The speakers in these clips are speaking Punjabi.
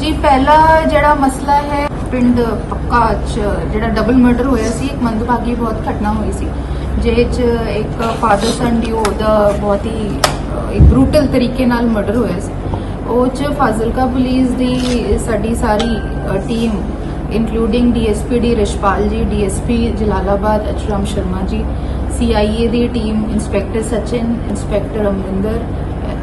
ਜੀ, ਪਹਿਲਾ ਜਿਹੜਾ ਮਸਲਾ ਹੈ, ਪਿੰਡ ਪੱਕਾ ਚ ਜਿਹੜਾ ਡਬਲ ਮਰਡਰ ਹੋਇਆ ਸੀ, ਇੱਕ ਮੰਦਭਾਗੀ ਬਹੁਤ ਘਟਨਾ ਹੋਈ ਸੀ, ਜਿਹਦੇ ਚ ਇੱਕ ਫਾਦਰ ਸਨ ਡਿਓ ਦਾ ਬਹੁਤ ਹੀ ਇੱਕ ਬਰੂਟਲ ਤਰੀਕੇ ਨਾਲ ਮਰਡਰ ਹੋਇਆ ਸੀ। ਉਹ ਚ ਫਾਜ਼ਿਲਕਾ ਪੁਲਿਸ ਦੀ ਸਾਡੀ ਸਾਰੀ team including DSP D Rishpal ji DSP Jalalabad Achram Sharma ji CIA ਦੀ team inspector Sachin inspector Amrinder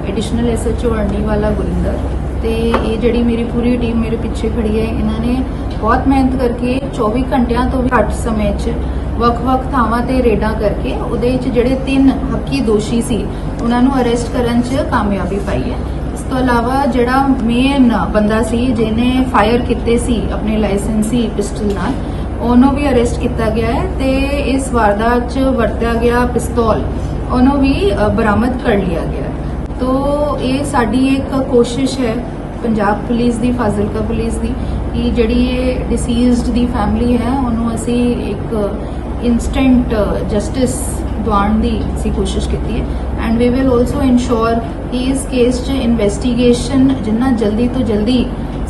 additional SHO Arniwala Gurinder ਤੇ ਇਹ ਜਿਹੜੀ ਮੇਰੀ ਪੂਰੀ ਟੀਮ ਮੇਰੇ ਪਿੱਛੇ ਖੜੀ ਹੈ, ਇਹਨਾਂ ਨੇ ਬਹੁਤ ਮਿਹਨਤ ਕਰਕੇ 24 ਘੰਟਿਆਂ ਤੋਂ ਵੀ ਘੱਟ ਸਮੇਂ 'ਚ ਵੱਖ-ਵੱਖ ਥਾਵਾਂ ਤੇ ਰੇਡਾਂ ਕਰਕੇ ਉਹਦੇ 'ਚ ਜਿਹੜੇ ਤਿੰਨ ਹੱਕੀ ਦੋਸ਼ੀ ਸੀ, ਉਹਨਾਂ ਨੂੰ ਅਰੈਸਟ ਕਰਨ 'ਚ ਕਾਮਯਾਬੀ ਪਾਈ ਹੈ। ਇਸ ਤੋਂ ਇਲਾਵਾ ਜਿਹੜਾ ਮੇਨ ਬੰਦਾ ਸੀ, ਜਿਹਨੇ ਫਾਇਰ ਕੀਤੇ ਸੀ ਆਪਣੇ ਲਾਇਸੈਂਸੀ ਪਿਸਟਲ ਨਾਲ, ਉਹਨੂੰ ਵੀ ਅਰੈਸਟ ਕੀਤਾ ਗਿਆ ਹੈ ਤੇ ਇਸ ਵਾਰਦਾਤ 'ਚ ਵਰਤਿਆ ਗਿਆ ਪਿਸਤੌਲ, ਉਹਨੂੰ ਵੀ ਬਰਾਮਦ ਕਰ ਲਿਆ ਗਿਆ ਹੈ। ਤੋ ਇਹ ਸਾਡੀ ਇੱਕ ਕੋਸ਼ਿਸ਼ ਹੈ ਪੰਜਾਬ ਪੁਲਿਸ ਦੀ ਫਾਜ਼ਿਲਕਾ ਪੁਲਿਸ ਦੀ ਕਿ ਜਿਹੜੀ ਇਹ ਡਿਸੀਜ਼ਡ ਦੀ ਫੈਮਿਲੀ ਹੈ ਉਹਨੂੰ ਅਸੀਂ ਇੱਕ ਇਨਸਟੈਂਟ ਜਸਟਿਸ ਦਿਵਾਉਣ ਦੀ ਅਸੀਂ ਕੋਸ਼ਿਸ਼ ਕੀਤੀ ਹੈ। And we will also ensure ਕਿ ਇਸ ਕੇਸ 'ਚ ਇਨਵੈਸਟੀਗੇਸ਼ਨ ਜਿੰਨਾ ਜਲਦੀ ਤੋਂ ਜਲਦੀ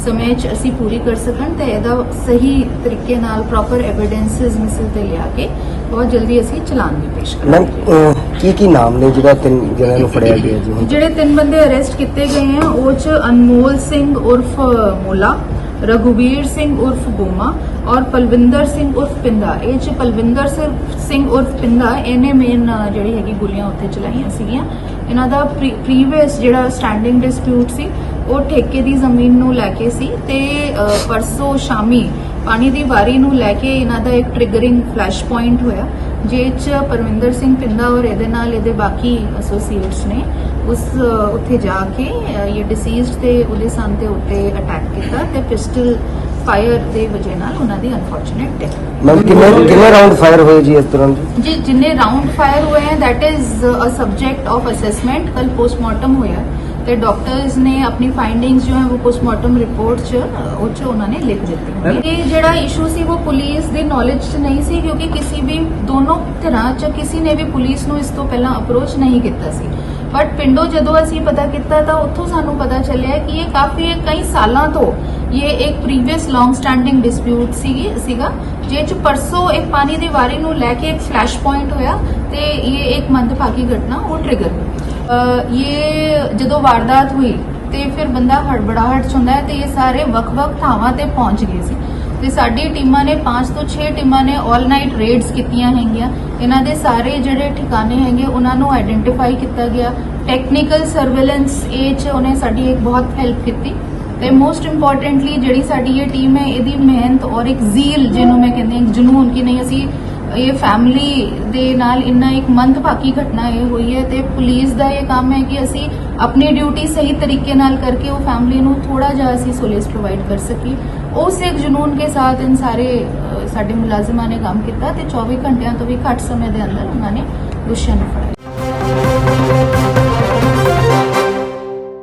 ਸਮੇਂ 'ਚ ਅਸੀਂ ਪੂਰੀ ਕਰ ਸਕਣ ਤੇ ਇਹਦਾ ਸਹੀ ਤਰੀਕੇ ਨਾਲ ਪ੍ਰੋਪਰ ਐਵੀਡੈਂਸਸ ਮਿਸਲ ਤੇ ਲਿਆ ਕੇ ਬਹੁਤ ਜਲਦੀ ਅਸੀਂ ਚਲਾਨ ਵੀ ਪੇਸ਼ ਕਰਾਂਗੇ। ਕੀ ਕੀ ਨਾਮ ਨੇ ਜਿਹੜਾ ਤਿੰਨ ਜਣਿਆਂ ਨੂੰ ਫੜਿਆ ਗਿਆ ਜੀ? ਹੁਣ ਜਿਹੜੇ ਤਿੰਨ ਬੰਦੇ ਅਰੈਸਟ ਕੀਤੇ ਗਏ ਹਨ ਉਹ ਚ ਅਨਮੋਲ ਸਿੰਘ ਉਰਫ ਮੋਲਾ ਰਘੁਵੀਰ ਸਿੰਘ ਉਰਫ ਗੋਮਾ ਔਰ ਪਲਵਿੰਦਰ ਸਿੰਘ ਉਰਫ ਪਿੰਦਾ। ਇਹ ਚ ਪਲਵਿੰਦਰ ਸਿਰ- ਸਿੰਘ ਉਰਫ ਪਿੰਦਾ ਇਹਨੇ ਮੇਨ ਜਿਹੜੀ ਹੈਗੀ ਗੋਲੀਆਂ ਉੱਥੇ ਚਲਾਈਆਂ ਸੀਗੀਆਂ। ਇਹਨਾਂ ਦਾ ਪ੍ਰੀਵੀਅਸ ਜਿਹੜਾ ਸਟੈਂਡਿੰਗ ਡਿਸਪਿਊਟ ਸੀ ਉਹ ਠੇਕੇ ਦੀ ਜ਼ਮੀਨ ਨੂੰ ਲੈ ਕੇ ਸੀ ਤੇ ਅ, ਪਰਸੋਂ ਸ਼ਾਮੀ ਪਾਣੀ ਦੀ ਵਾਰੀ ਨੂੰ ਲੈ ਕੇ ਇਹਨਾਂ ਦਾ ਇੱਕ ਟ੍ਰਿਗਰਿੰਗ ਫਲੈਸ਼ ਪੁਆਇੰਟ ਹੋਇਆ। ਜਿਹ ਚ ਪਰਵਿੰਦਰ ਸਿੰਘ ਪਿੰਦਾ ਔਰ ਇਹਦੇ ਨਾਲ ਇਹਦੇ ਬਾਕੀ ਐਸੋਸੀਏਟਸ ਨੇ ਉਸ ਉੱਥੇ ਜਾ ਕੇ ਇਹ ਡਿਸੀਜ਼ਡ ਤੇ ਉਹਦੇ ਸੰਨ ਦੇ ਉੱਤੇ ਅਟੈਕ ਕੀਤਾ ਤੇ ਪਿਸਟਲ ਫਾਇਰ ਦੇ ਵਜ੍ਹਾ ਨਾਲ ਉਹਨਾਂ ਦੀ ਅਨਫੋਰਚੂਨੇਟ ਡੈਥ ਮੈਮ ਕਿੰਨੇ ਕਿੰਨੇ ਰਾਉਂਡ ਫਾਇਰ ਹੋਏ ਜੀ ਇਸ ਦੌਰਾਨ ਜੀ? ਜਿੰਨੇ ਰਾਉਂਡ ਫਾਇਰ ਹੋਏ ਹਨ that is a subject of assessment ਕੱਲ ਪੋਸਟਮਾਰਟਮ ਹੋਇਆ। ਤੇ ਡਾਕਟਰਸ ਨੇ ਆਪਣੀ ਫਾਈਂਡਿੰਗਸ ਜੋ ਹੈ ਉਹ ਪੋਸਟਮਾਰਟਮ ਰਿਪੋਰਟ ਚ ਉਹ ਚ ਉਹਨਾਂ ਨੇ ਲਿਖ ਦਿੱਤੀ। ਇਹ ਜਿਹੜਾ ਇਸ਼ੂ ਸੀ ਉਹ ਪੁਲਿਸ ਦੀ ਨੌਲੇਜ ਚ ਨਹੀਂ ਸੀ ਕਿਉਂਕਿ ਕਿਸੇ ਵੀ ਦੋਨੋਂ ਧਿਰਾਂ ਚ ਕਿਸੇ ਨੇ ਵੀ ਪੁਲਿਸ ਨੂੰ ਇਸ ਤੋਂ ਪਹਿਲਾਂ ਅਪਰੋਚ ਨਹੀਂ ਕੀਤਾ ਸੀ। ਬਟ ਪਿੰਡੋਂ ਜਦੋਂ ਅਸੀਂ ਪਤਾ ਕੀਤਾ ਤਾਂ ਉੱਥੋਂ ਸਾਨੂੰ ਪਤਾ ਚੱਲਿਆ ਕਿ ਇਹ ਕਾਫੀ ਕਈ ਸਾਲਾਂ ਤੋਂ ਇਹ ਇੱਕ ਪ੍ਰੀਵੀਅਸ ਲੌਂਗ ਸਟੈਂਡਿੰਗ ਡਿਸਪਿਊਟ ਸੀਗੀ ਸੀਗਾ ਜੇ ਚ ਪਰਸੋਂ ਇੱਕ ਪਾਣੀ ਦੀ ਵਾਰੀ ਨੂੰ ਲੈ ਕੇ ਇੱਕ ਫਲੈਸ਼ ਪੁਆਇੰਟ ਹੋਇਆ ਤੇ ਇਹ ਇੱਕ ਮੰਦਭਾਗੀ ਘਟਨਾ ਉਹ ਟ੍ਰਿਗਰ ਹੋਈ। ਇਹ ਜਦੋਂ ਵਾਰਦਾਤ ਹੋਈ ਤੇ ਫਿਰ ਬੰਦਾ ਹੜਬੜਾਹਟ ਚ ਹੁੰਦਾ ਹੈ ਤੇ ਇਹ ਸਾਰੇ ਵੱਖ-ਵੱਖ ਥਾਵਾਂ ਤੇ ਪਹੁੰਚ ਗਏ ਸੀ। ਤੇ ਸਾਡੀ ਟੀਮਾਂ ਨੇ 5 ਤੋਂ 6 ਟੀਮਾਂ ਨੇ 올 ਨਾਈਟ ਰੇਡਸ ਕੀਤੀਆਂ ਹੈਗੀਆਂ। ਇਹਨਾਂ ਦੇ ਸਾਰੇ ਜਿਹੜੇ ਠਿਕਾਣੇ ਹੈਗੇ, ਉਹਨਾਂ ਨੂੰ ਆਇਡੈਂਟੀਫਾਈ ਕੀਤਾ ਗਿਆ। ਟੈਕਨੀਕਲ ਸਰਵੇਲੈਂਸ ਇਹ ਚ ਉਹਨੇ ਸਾਡੀ ਇੱਕ ਬਹੁਤ ਹੈਲਪ ਕੀਤੀ। ਤੇ ਮੋਸਟ ਇੰਪੋਰਟੈਂਟਲੀ ਜਿਹੜੀ ਸਾਡੀ ਇਹ ਟੀਮ ਹੈ, ਇਹਦੀ ਮਿਹਨਤ ਔਰ ਇੱਕ ਜ਼ੀਲ ਜਿਹਨੂੰ ਮੈਂ ਕਹਿੰਦੀ ਹਾਂ ਜਨੂਨ ਕਿ ਨਹੀਂ, ਅਸੀਂ ਇਹ ਫੈਮਿਲੀ ਦੇ ਨਾਲ ਇੰਨਾ ਇੱਕ ਮੰਦਭਾਗੀ ਘਟਨਾ ਇਹ ਹੋਈ ਹੈ ਤੇ ਪੁਲਿਸ ਦਾ ਇਹ ਕੰਮ ਹੈ ਕਿ ਅਸੀਂ ਆਪਣੀ ਡਿਊਟੀ ਸਹੀ ਤਰੀਕੇ ਨਾਲ ਕਰਕੇ ਉਹ ਫੈਮਿਲੀ ਨੂੰ ਥੋੜਾ ਜਿਹਾ ਅਸੀਂ ਸੋਲੇਸ ਪ੍ਰੋਵਾਈਡ ਕਰ ਸਕੀਏ। ਉਸ ਇੱਕ ਜਨੂਨ ਕੇ ਸਾਥ ਇਨ ਸਾਰੇ ਸਾਡੇ ਮੁਲਾਜ਼ਮਾਂ ਨੇ ਕੰਮ ਕੀਤਾ ਤੇ 24 ਘੰਟਿਆਂ ਤੋਂ ਵੀ ਘੱਟ ਸਮੇਂ ਦੇ ਅੰਦਰ ਉਹਨਾਂ ਨੇ ਦੋਸ਼ੀਆਂ ਨੂੰ ਫੜਾਇਆ।